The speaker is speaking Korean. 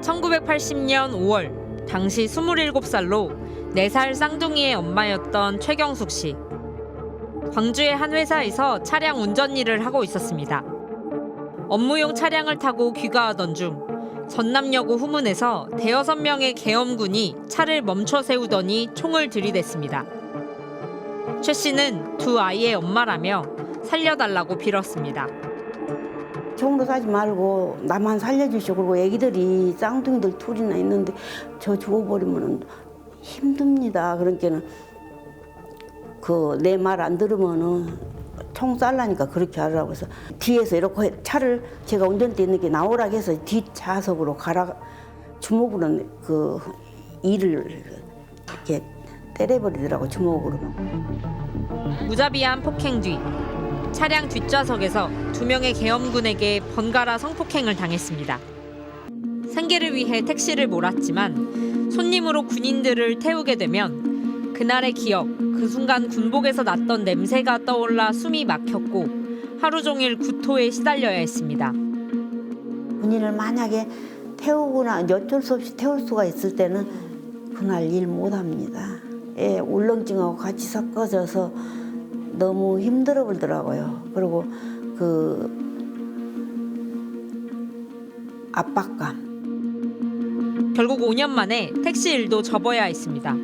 1980년 5월 당시 27살로 4살 쌍둥이의 엄마였던 최경숙 씨. 광주의 한 회사에서 차량 운전 일을 하고 있었습니다. 업무용 차량을 타고 귀가하던 중 전남여고 후문에서 대여섯 명의 계엄군이 차를 멈춰 세우더니 총을 들이댔습니다. 최 씨는 두 아이의 엄마라며 살려달라고 빌었습니다. 총으로 쏴지 말고 나만 살려주시고 그리고 애기들이 쌍둥이들 둘이나 있는데 저 죽어버리면 힘듭니다. 그러니까는 그 내 말 안 들으면은 총 쌀라니까 그렇게 하라고 해서 뒤에서 이렇게 차를 제가 운전대 있는 게 나오라고 해서 뒷좌석으로 가라 주먹으로 그 이를 이렇게 때려버리더라고 주먹으로. 무자비한 폭행 뒤 차량 뒷좌석에서 두 명의 계엄군에게 번갈아 성폭행을 당했습니다. 생계를 위해 택시를 몰았지만 손님으로 군인들을 태우게 되면 그날의 기억, 그 순간 군복에서 났던 냄새가 떠올라 숨이 막혔고 하루 종일 구토에 시달려야 했습니다. 군인을 만약에 태우거나 어쩔 수 없이 태울 수가 있을 때는 그날 일 못합니다. 예, 울렁증하고 같이 섞어져서 너무 힘들어 보더라고요. 그리고 그 압박감. 결국 5년 만에 택시 일도 접어야 했습니다.